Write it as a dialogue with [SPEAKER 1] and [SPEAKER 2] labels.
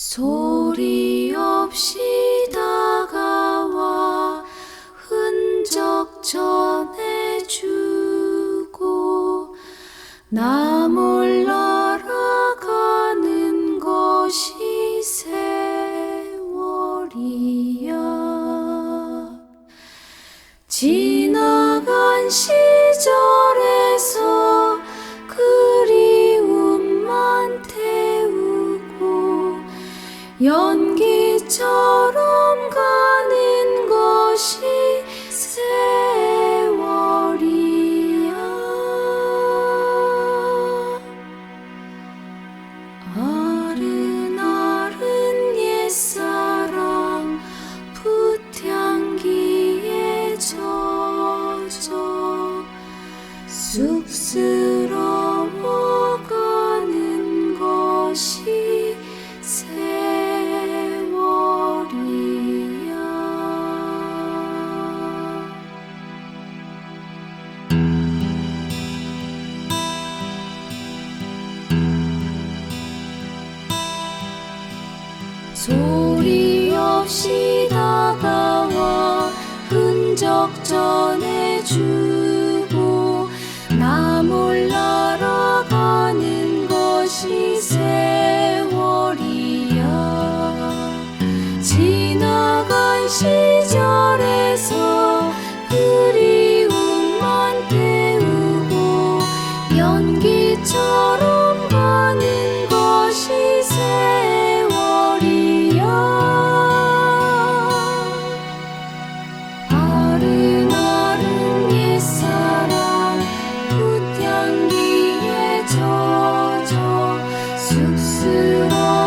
[SPEAKER 1] 소리 없이 다가와 흔적 전해주고 나 몰라 알아가는 것이 세월이야. 지나간 시절에서 연기처럼 가는 것이 세월이야. 아른아른 옛사랑 붓향기에 젖어 쑥스 소리 없이 다가와 흔적 전해주고 나 몰라라 가는 것이 세월이야. 지나간 시절에서 그리움만 태우고 연기처럼 to all.